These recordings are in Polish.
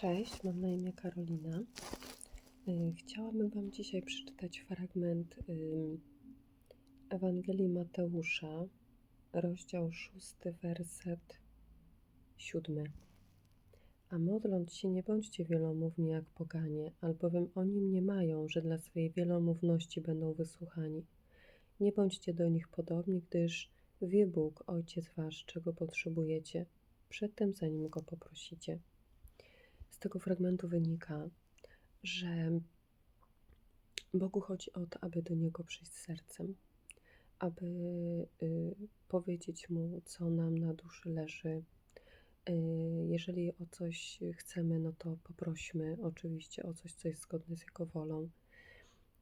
Cześć, mam na imię Karolina. Y, Chciałabym Wam dzisiaj przeczytać fragment Ewangelii Mateusza, rozdział 6, werset 7. A modląc się, nie bądźcie wielomówni jak poganie, albowiem oni mniemają, że dla swej wielomówności będą wysłuchani. Nie bądźcie do nich podobni, gdyż wie Bóg, Ojciec Wasz, czego potrzebujecie, przedtem zanim Go poprosicie. Tego fragmentu wynika, że Bogu chodzi o to, aby do Niego przyjść sercem, aby y, powiedzieć Mu, co nam na duszy leży. Y, jeżeli o coś chcemy, no to poprośmy oczywiście o coś, co jest zgodne z Jego wolą.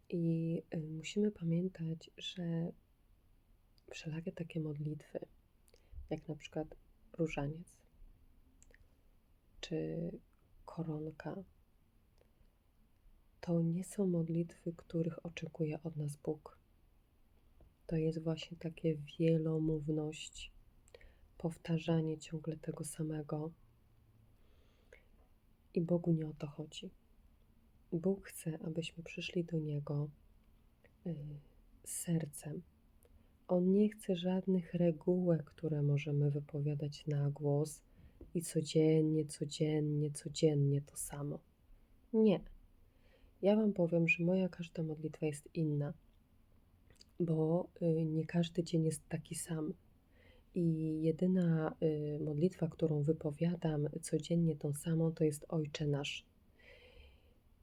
I y, musimy pamiętać, że wszelakie takie modlitwy, jak na przykład różaniec, czy koronka, to nie są modlitwy, których oczekuje od nas Bóg. To jest właśnie takie wielomówność, powtarzanie ciągle tego samego. I Bogu nie o to chodzi. Bóg chce, abyśmy przyszli do Niego y, z sercem. On nie chce żadnych regułek, które możemy wypowiadać na głos i codziennie, codziennie, codziennie to samo. Nie. Ja Wam powiem, że moja każda modlitwa jest inna, bo y, nie każdy dzień jest taki sam. I jedyna y, modlitwa, którą wypowiadam codziennie tą samą, to jest Ojcze Nasz.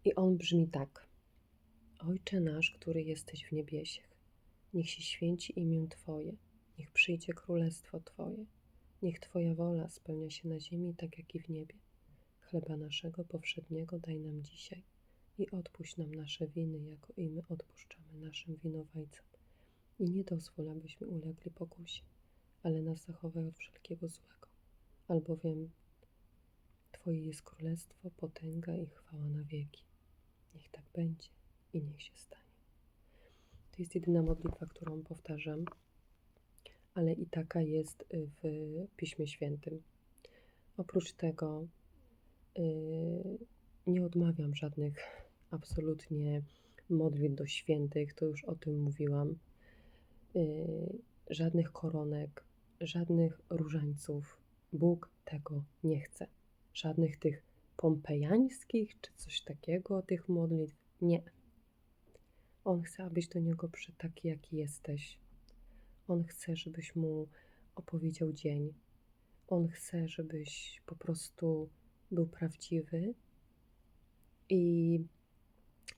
I on brzmi tak: Ojcze Nasz, który jesteś w niebiesiech, niech się święci imię Twoje, niech przyjdzie królestwo Twoje, niech Twoja wola spełnia się na ziemi tak jak i w niebie. Chleba naszego powszedniego daj nam dzisiaj i odpuść nam nasze winy, jako i my odpuszczamy naszym winowajcom. I nie dozwól, abyśmy ulegli pokusie, ale nas zachowaj od wszelkiego złego, albowiem Twoje jest królestwo, potęga i chwała na wieki. Niech tak będzie i niech się stanie. To jest jedyna modlitwa, którą powtarzam, ale i taka jest w Piśmie Świętym. Oprócz tego yy, nie odmawiam żadnych absolutnie modlitw do świętych, to już o tym mówiłam. Yy, żadnych koronek, żadnych różańców. Bóg tego nie chce. Żadnych tych pompejańskich czy coś takiego, tych modlitw. Nie. On chce, abyś do Niego przyszedł taki, jaki jesteś. On chce, żebyś Mu opowiedział dzień. On chce, żebyś po prostu był prawdziwy i,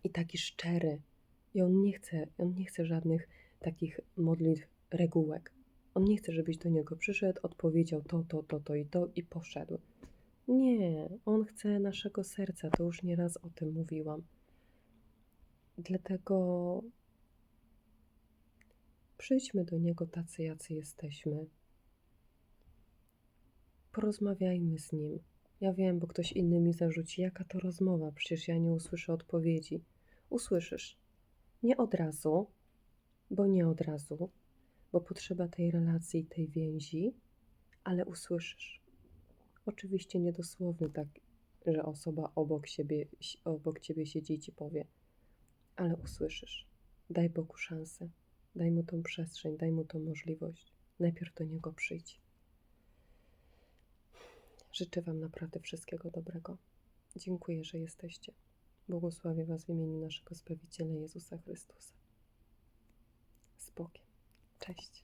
i taki szczery. I On nie chce, On nie chce żadnych takich modlitw, regułek. On nie chce, żebyś do Niego przyszedł, odpowiedział to, to, to, to i to i poszedł. Nie, On chce naszego serca, to już nieraz o tym mówiłam. Dlatego przyjdźmy do Niego tacy, jacy jesteśmy. Porozmawiajmy z Nim. Ja wiem, bo ktoś inny mi zarzuci, jaka to rozmowa, przecież ja nie usłyszę odpowiedzi. Usłyszysz. Nie od razu, bo nie od razu, bo potrzeba tej relacji, tej więzi, ale usłyszysz. Oczywiście niedosłowny tak, że osoba obok siebie, obok ciebie siedzi i ci powie, ale usłyszysz. Daj Bogu szansę, daj mu tą przestrzeń, daj mu tą możliwość. Najpierw do niego przyjdź. Życzę Wam naprawdę wszystkiego dobrego. Dziękuję, że jesteście. Błogosławię Was w imieniu naszego Zbawiciela Jezusa Chrystusa. Z Bogiem. Cześć.